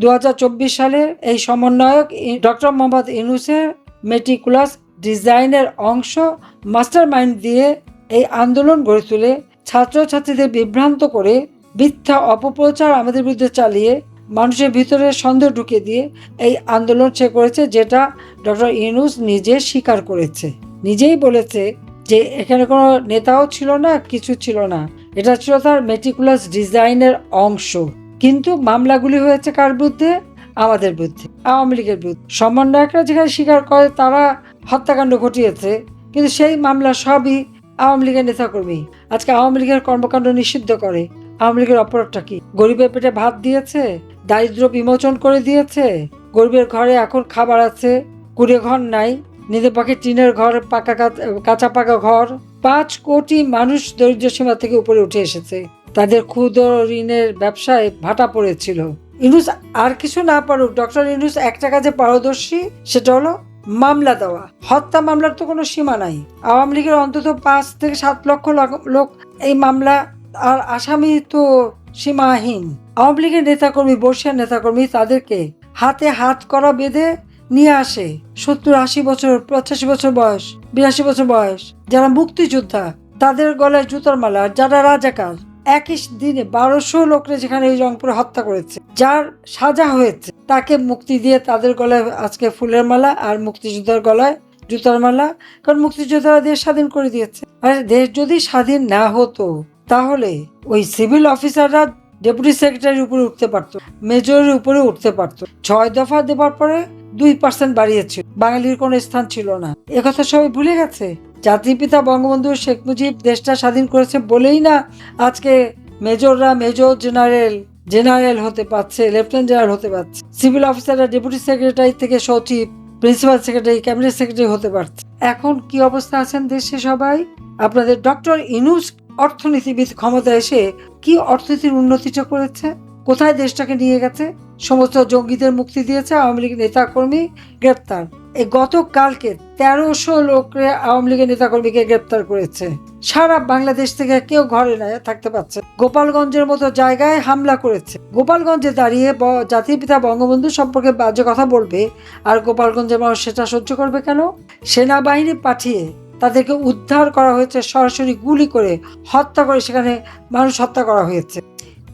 দু হাজার চব্বিশ সালে এই সমন্বয়ক ডক্টর মোহাম্মদ ইনুসের মেটিকুলাস ডিজাইনের অংশ মাস্টার মাইন্ড দিয়ে এই আন্দোলন গড়ে তুলে ছাত্রছাত্রীদের বিভ্রান্ত করে মিথ্যা অপপ্রচার আমাদের বিরুদ্ধে চালিয়ে মানুষের ভিতরে সন্দেহ ঢুকে দিয়ে এই আন্দোলন সে করেছে যেটা ডক্টর ইনুস নিজে স্বীকার করেছে। নিজেই বলেছে যে এখানে কোনো নেতাও ছিল না, কিছু ছিল না। এটা ছিল তার মেটিকুলাস ডিজাইনের অংশ। কিন্তু মামলাগুলি হয়েছে কার বিরুদ্ধে? আমাদের বিরুদ্ধে। আওয়ামী লীগের বিরুদ্ধে। সমন্বয়করা যেখানে স্বীকার করে, তারা হত্যাকাণ্ড ঘটিয়েছে। কিন্তু সেই মামলা সবই আওয়ামী লীগের নেতাকর্মী। আজকে আওয়ামী লীগের কর্মকাণ্ড নিষিদ্ধ করে। আওয়ামী লীগের অপরাধটা কি? গরিবের পেটে ভাত দিয়েছে? দারিদ্র বিমোচন করে দিয়েছে? গরিবের ঘরে এখন খাবার আছে? কুড়ে ঘর নাই? নিজের পক্ষে টিনের ঘর, পাকা কাঁচা পাকা ঘর? পাঁচ কোটি মানুষ দরিদ্র সীমা থেকে উপরে উঠে এসেছে। তাদের ক্ষুদ্র ঋণের ব্যবসায় ভাটা পড়েছিল। ইনুস আর কিছু না পারুক, ডক্টর ইনুস একটা কাজে পারদর্শী, সেটা হলো মামলা দেওয়া। হত্যা মামলার তো কোনো সীমা নাই। আওয়ামী লীগের অন্তত পাঁচ থেকে সাত লক্ষ লোক এই মামলা, আর আসামি তো সীমাহীন। আওয়ামী লীগের নেতাকর্মী বর্ষিয়ার নেতাকর্মী তাদেরকে হাতে হাত করা বেঁধে নিয়ে আসে। সত্তর, আশি বছর, পঁচাশি বছর বয়স, বিরাশি বছর বয়স। যারা মুক্তিযোদ্ধা, তাদের গলায় জুতার মালা যারা রাজাকার একই দিনে বারোশো লোকরে যেখানে এই রংপুরে হত্যা করেছে, যার সাজা হয়েছে, তাকে মুক্তি দিয়ে তাদের গলায় আজকে ফুলের মালা আর মুক্তিযোদ্ধার গলায় জুতার মালা, কারণ মুক্তিযোদ্ধারা দেশ স্বাধীন করে দিয়েছে। আর দেশ যদি স্বাধীন না হতো, তাহলে ওই সিভিল অফিসাররা ডেপুটি সেক্রেটারির উপরে উঠতে পারতো, মেজরের উপরে উঠতে পারতো। ছয় দফা দেবার পরে দুই পার্সেন্ট বাড়িয়েছিল, বাঙালির কোনো স্থান ছিল না। একথা সবাই ভুলে গেছে? জাতির পিতা বঙ্গবন্ধু শেখ মুজিব দেশটা স্বাধীন করেছে বলেই না আজকে মেজররা মেজর জেনারেল জেনারেল হতে পারছে, লেফটেন্যান্ট জেনারেল হতে পারছে। সিভিল অফিসাররা ডেপুটি সেক্রেটারি থেকে সচিব, প্রিন্সিপাল সেক্রেটারি, ক্যাবিনেট সেক্রেটারি হতে পারছে। এখন কি অবস্থা আছেন দেশে সবাই? আপনাদের ডক্টর ইনুস অর্থনীতিবিদ ক্ষমতা এসে কি অর্থনীতির উন্নতিটা করেছে কোথায় দেশটাকে নিয়ে গেছে? সমস্ত জঙ্গিদের মুক্তি দিয়েছে আওয়ামী লীগের নেতাকর্মী, গ্রেপ্তার। গতকালকে তেরোশো লোকরে আওয়ামী লীগের নেতাকর্মীকে গ্রেপ্তার করেছে। সারা বাংলাদেশ থেকে কেউ ঘরে না থাকতে পারছে। গোপালগঞ্জের মতো জায়গায় হামলা করেছে। গোপালগঞ্জে দাঁড়িয়ে জাতির পিতা বঙ্গবন্ধু সম্পর্কে বাজে কথা বলবে আর গোপালগঞ্জের মানুষ সেটা সহ্য করবে কেন? সেনাবাহিনী পাঠিয়ে তাদেরকে উদ্ধার করা হয়েছে, সরাসরি গুলি করে হত্যা করে সেখানে মানুষ হত্যা করা হয়েছে।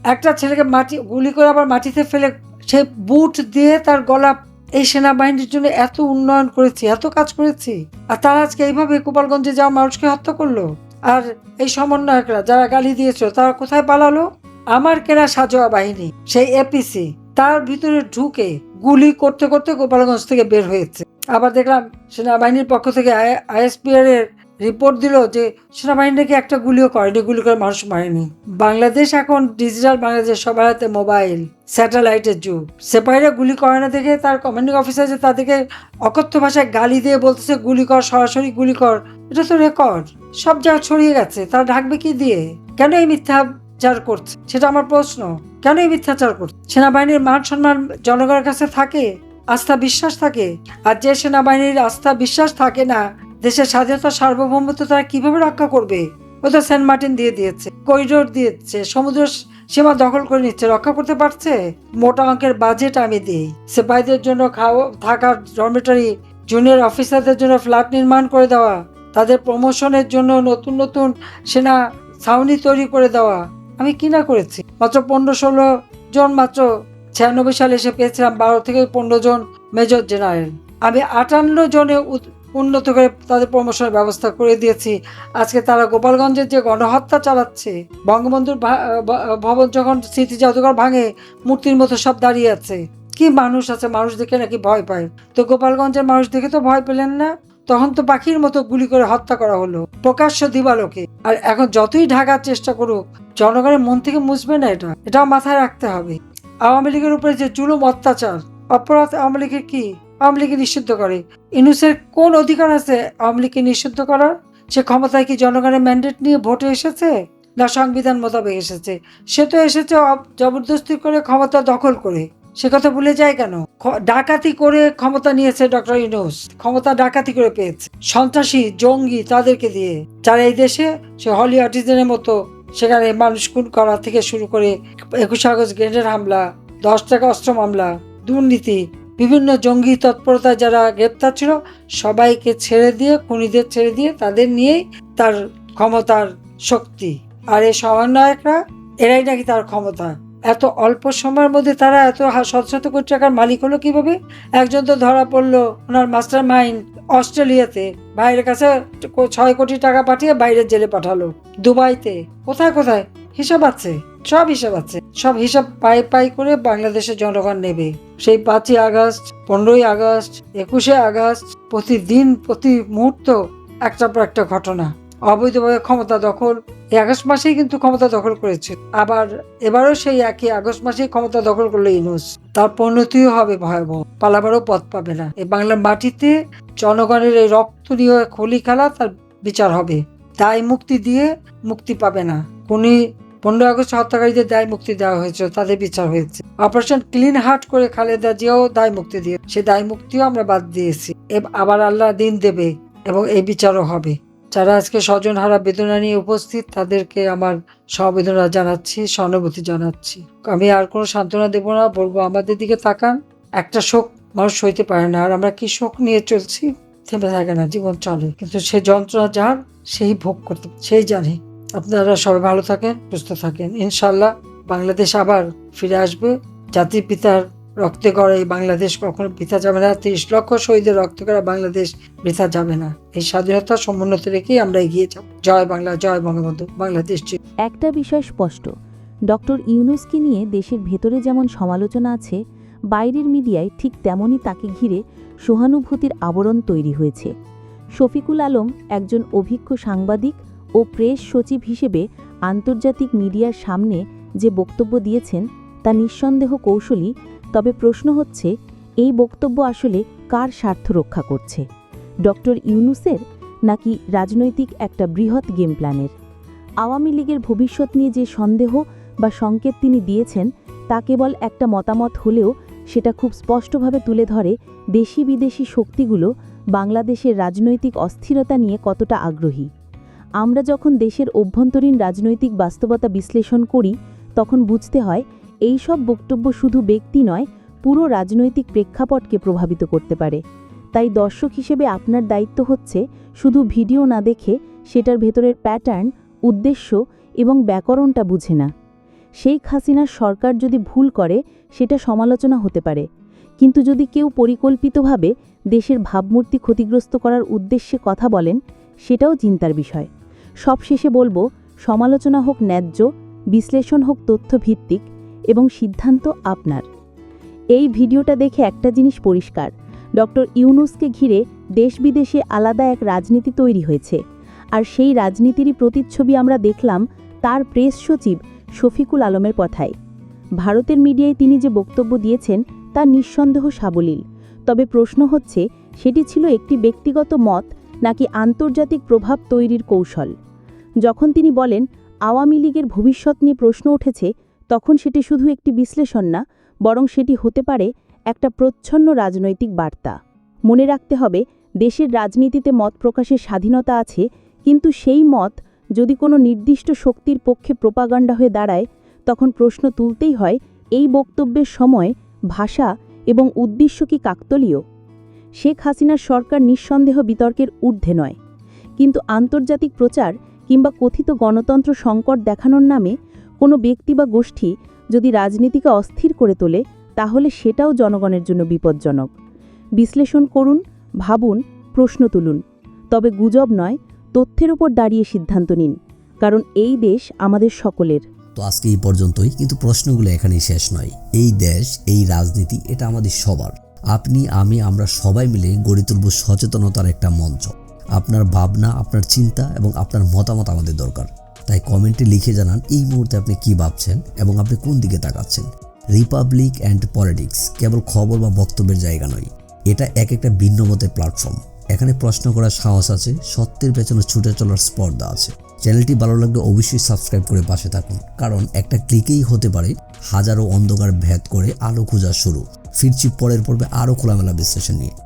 একটা ছেলেকে মাটি, গুলি করে আবার মাটিতে ফেলে সে বুট দিয়ে তার গলা এই সেনাবাহিনীর জন্য এত উন্নয়ন করেছি, এত কাজ করেছি। আর তারা আজকে এইভাবে গোপালগঞ্জে যাওয়া মানুষকে হত্যা করল। আর এই সমন্বয়করা যারা গালি দিয়েছিল, তারা কোথায় পালালো? আমার কেনা সাজোয়া বাহিনী, সেই এপিসি তার ভিতরে ঢুকে গুলি করতে করতে গোপালগঞ্জ থেকে বের হয়েছে। আবার দেখলাম সেনাবাহিনীর পক্ষ থেকে আইএসপিআর এর রিপোর্ট দিল যে সেনাবাহিনী নাকি একটা গুলিও করেনি গুলি করে মানুষ মারেনি। বাংলাদেশ এখন ডিজিটাল বাংলাদেশ সবার হাতে মোবাইল স্যাটেলাইটের যুগ। সেপাইরা গুলি করে না দেখে তার কমান্ডিং অফিসার যে তাদেরকে অকথ্য ভাষায় গালি দিয়ে বলতেছে, গুলি কর, সরাসরি গুলি কর। এটা তো রেকর্ড সব জায়গা ছড়িয়ে গেছে। তারা ঢাকবে কি দিয়ে? কেন এই মিথ্যাচার করছে? সেটা আমার প্রশ্ন। কেন এই মিথ্যাচার করছে? সেনাবাহিনীর মান সম্মান জনগণের কাছে থাকে? আস্থা বিশ্বাস থাকে? আর যে সেনাবাহিনীর আস্থা বিশ্বাস থাকে না দেশের স্বাধীনতা সার্বভৌমত্ব তারা কীভাবে রক্ষা করবে? ও তো সেন্ট মার্টিন দিয়ে দিয়েছে, করিডোর দিয়েছে সমুদ্র সীমা দখল করে নিচ্ছে, রক্ষা করতে পারছে? মোটা অঙ্কের বাজেট আমি দিই। সিপাহীদের জন্য খাওয়া থাকার ডরমেটারি জুনিয়র অফিসারদের জন্য ফ্ল্যাট নির্মাণ করে দেওয়া, তাদের প্রমোশনের জন্য নতুন নতুন সেনা ছাউনি তৈরি করে দেওয়া। আমি কি না করেছি? মাত্র পনেরো ষোলো জন, মাত্র ছিয়ানব্বই সালে এসে পেয়েছিলাম, বারো থেকে পনেরো জন মেজর জেনারেল আমি আটান্ন জনে উন্নত করে তাদের প্রমোশনের ব্যবস্থা করে দিয়েছি। আজকে তারা গোপালগঞ্জের যে গণহত্যা চালাচ্ছে, বঙ্গবন্ধুর ভবন যখন স্মৃতি জাদুঘর ভাঙে, মূর্তির মতো সব দাঁড়িয়ে আছে। কি মানুষ আছে, মানুষ দেখে নাকি ভয় পায়? তো গোপালগঞ্জের মানুষ দেখে তো ভয় পেলেন না? তখন তো পাখির মতো গুলি করে হত্যা করা হলো, প্রকাশ্য দিবালোকে। আর এখন যতই ঢাকার চেষ্টা করুক, জনগণের মন থেকে মুছবে না এটা। এটাও মাথায় রাখতে হবে। আওয়ামী লীগের উপরে যে জুলুম অত্যাচার, অপরাধ আওয়ামী লীগের কি? আওয়ামী লীগকে নিষিদ্ধ করে। ইনুসের কোন অধিকার আছে আওয়ামী লীগকে নিষিদ্ধ করার? সে ক্ষমতায় কি জনগণের ম্যান্ডেট নিয়ে ভোটে এসেছে? না সংবিধান মোতাবেক এসেছে। সে তো এসেছে জবরদস্তি করে ক্ষমতা দখল করে। সে কথা ভুলে যায় কেন? ডাকাতি করে ক্ষমতা নিয়েছে ডক্টর ইনুস। ক্ষমতা ডাকাতি করে পেয়েছে। সন্ত্রাসী, জঙ্গি তাদেরকে দিয়ে। যারা এই দেশে, সে হলি আর্টিজেনের মতো, সেখানে মানুষ খুন করা থেকে শুরু করে একুশে আগস্ট গ্রেনেড হামলা, দশ টাকা অস্ত্র মামলা, দুর্নীতি বিভিন্ন জঙ্গি তৎপরতায় যারা গ্রেপ্তার ছিল, সবাইকে ছেড়ে দিয়ে, খুনিদের ছেড়ে দিয়ে তাদের নিয়েই তার ক্ষমতার শক্তি। আর এই সমন্বয়করা এরাই নাকি তার ক্ষমতা? এত অল্প সময়ের মধ্যে তারা এত শত শত কোটি টাকার মালিক হলো কীভাবে? একজন তো ধরা পড়ল ওনার মাস্টার মাইন্ড অস্ট্রেলিয়াতে, ভাইয়ের কাছে ছয় কোটি টাকা পাঠিয়ে বাইরের জেলে পাঠালো, দুবাইতে। কোথায় কোথায়? হিসাব আছে, সব হিসাব আছে। সব হিসাব পাই পাই করে বাংলাদেশের জনগণ নেবে। সেই পাঁচই আগস্ট, পনেরোই আগস্ট, একুশে আগস্ট, প্রতিদিন, প্রতি মুহূর্ত একটার পর একটা ঘটনা। অবৈধভাবে ক্ষমতা দখল, এই আগস্ট মাসেই কিন্তু ক্ষমতা দখল করেছে। আবার এবারও সেই একই আগস্ট মাসেই ক্ষমতা দখল করল ইনুস তার পরিণতিও হবে ভয়াবহ, পালাবারও পথ পাবে না। এই বাংলার মাটিতে জনগণের এই রক্ত নিয়ে খলি খেলা তার বিচার হবে। তাই মুক্তি দিয়ে মুক্তি পাবে না। কোনি পনেরো আগস্ট হত্যাকারীদের দায় মুক্তি দেওয়া হয়েছে, তাদের বিচার হয়েছে। অপারেশন ক্লিন হার্ট করে খালেদা জিয়াও দায় মুক্তি দিয়ে সে দায় মুক্তিও আমরা বাদ দিয়েছি। আবার আল্লাহ দিন দেবে এবং এই বিচারও হবে। যারা আজকে স্বজন হারা বেদনা নিয়ে উপস্থিত, তাদেরকে আমার সমবেদনা জানাচ্ছি, সহানুভূতি জানাচ্ছি। আমি আর কোনো সান্ত্বনা দেবো না, বলব আমাদের দিকে তাকান। একটা শোক মানুষ সইতে পারে না, আর আমরা কি শোক নিয়ে চলছি? থেমে থাকে না, জীবন চলে। কিন্তু সে যন্ত্রণা যার, সেই ভোগ করতে সেই জানে। আপনারা সবাই ভালো থাকেন, সুস্থ থাকেন। ইনশাল্লাহ বাংলাদেশ আবার ফিরে আসবে। জাতির পিতার রক্তে এই বাংলাদেশ কখনো বৃথা যাবে না। তিরিশ লক্ষ শহীদের রক্ত করা বাংলাদেশ বৃথা যাবে না। এই স্বাধীনতা সমুন্নত রেখেই আমরা এগিয়ে যাব। জয় বাংলা, জয় বঙ্গবন্ধু। বাংলাদেশ একটা বিষয় স্পষ্ট। ডক্টর ইউনুসকে নিয়ে দেশের ভেতরে যেমন সমালোচনা আছে, বাইরের মিডিয়ায় ঠিক তেমনই তাকে ঘিরে সহানুভূতির আবরণ তৈরি হয়েছে। শফিকুল আলম একজন অভিজ্ঞ সাংবাদিক ও প্রেস সচিব হিসেবে আন্তর্জাতিক মিডিয়ার সামনে যে বক্তব্য দিয়েছেন, তা নিঃসন্দেহ কৌশলী, তবে প্রশ্ন হচ্ছে, এই বক্তব্য আসলে কার স্বার্থ রক্ষা করছে? ডক্টর ইউনুসের নাকি রাজনৈতিক একটা বৃহৎ গেম প্ল্যানের? আওয়ামী লীগের ভবিষ্যৎ নিয়ে যে সন্দেহ বা সংকেত তিনি দিয়েছেন, তা কেবল একটা মতামত হলেও সেটা খুব স্পষ্টভাবে তুলে ধরে দেশি বিদেশি শক্তিগুলো বাংলাদেশের রাজনৈতিক অস্থিরতা নিয়ে কতটা আগ্রহী। আমরা যখন দেশের অভ্যন্তরীণ রাজনৈতিক বাস্তবতা বিশ্লেষণ করি, তখন বুঝতে হয় এই সব বক্তব্য শুধু ব্যক্তি নয়, পুরো রাজনৈতিক প্রেক্ষাপটকে প্রভাবিত করতে পারে। তাই দর্শক হিসেবে আপনার দায়িত্ব হচ্ছে শুধু ভিডিও না দেখে সেটার ভেতরের প্যাটার্ন, উদ্দেশ্য এবং ব্যাকরণটা বুঝে না। শেখ হাসিনার সরকার যদি ভুল করে, সেটা সমালোচনা হতে পারে। কিন্তু যদি কেউ পরিকল্পিতভাবে দেশের ভাবমূর্তি ক্ষতিগ্রস্ত করার উদ্দেশ্যে কথা বলেন, সেটাও চিন্তার বিষয়। সবশেষে বলব, সমালোচনা হোক ন্যায্য, বিশ্লেষণ হোক তথ্যভিত্তিক এবং সিদ্ধান্ত আপনার। এই ভিডিওটা দেখে একটা জিনিস পরিষ্কার, ডক্টর ইউনুসকে ঘিরে দেশ বিদেশে আলাদা এক রাজনীতি তৈরি হয়েছে। আর সেই রাজনীতিরই প্রতিচ্ছবি আমরা দেখলাম তার প্রেস সচিব শফিকুল আলমের কথায়। ভারতের মিডিয়ায় তিনি যে বক্তব্য দিয়েছেন তা নিঃসন্দেহ সাবলীল। তবে প্রশ্ন হচ্ছে, সেটি ছিল একটি ব্যক্তিগত মত নাকি আন্তর্জাতিক প্রভাব তৈরির কৌশল? যখন তিনি বলেন, আওয়ামী লীগের ভবিষ্যৎ নিয়ে প্রশ্ন উঠেছে, তখন সেটি শুধু একটি বিশ্লেষণ না, বরং সেটি হতে পারে একটা প্রচ্ছন্ন রাজনৈতিক বার্তা। মনে রাখতে হবে, দেশের রাজনীতিতে মত প্রকাশের স্বাধীনতা আছে, কিন্তু সেই মত যদি কোনো নির্দিষ্ট শক্তির পক্ষে প্রোপাগান্ডা হয়ে দাঁড়ায়, তখন প্রশ্ন তুলতেই হয়, এই বক্তব্যের সময় ভাষা এবং উদ্দেশ্য কি কাকতলীয়? শেখ হাসিনার সরকার নিঃসন্দেহ বিতর্কের ঊর্ধ্বে নয়। কিন্তু আন্তর্জাতিক প্রচার কিংবা কথিত গণতন্ত্র সংকট দেখানোর নামে কোনো ব্যক্তি বা গোষ্ঠী যদি রাজনীতিকে অস্থির করে তোলে, তাহলে সেটাও জনগণের জন্য বিপজ্জনক। বিশ্লেষণ করুন, ভাবুন, প্রশ্ন তুলুন। তবে গুজব নয়, তথ্যের উপর দাঁড়িয়ে সিদ্ধান্ত নিন, কারণ এই দেশ আমাদের সকলের। তো আজকে এই পর্যন্তই, কিন্তু প্রশ্নগুলো এখানেই শেষ নয়। এই দেশ, এই রাজনীতি, এটা আমাদের সবার। আপনি, আমি, আমরা সবাই মিলে গড়ে তুলব সচেতনতার একটা মঞ্চ। আপনার ভাবনা, আপনার চিন্তা এবং আপনার মতামত আমাদের দরকার। তাই কমেন্টে লিখে জানান এই মুহূর্তে আপনি কি ভাবছেন এবং আপনি কোন দিকে তাকাচ্ছেন। রিপাবলিক অ্যান্ড পলিটিক্স কেবল খবর বা বক্তব্যের জায়গা নয়। এটা এক একটা ভিন্ন মতের প্ল্যাটফর্ম এখানে প্রশ্ন করার সাহস আছে, সত্যের পেছনে ছুটে চলার স্পর্ধা আছে। চ্যানেলটি ভালো লাগলে অবশ্যই সাবস্ক্রাইব করে পাশে থাকুন, কারণ একটা ক্লিকেই হতে পারে হাজারো অন্ধকার ভেদ করে আলো খোঁজা শুরু। ফিরছি পরের পর্বে আরও খোলামেলা বিশ্লেষণ নিয়ে।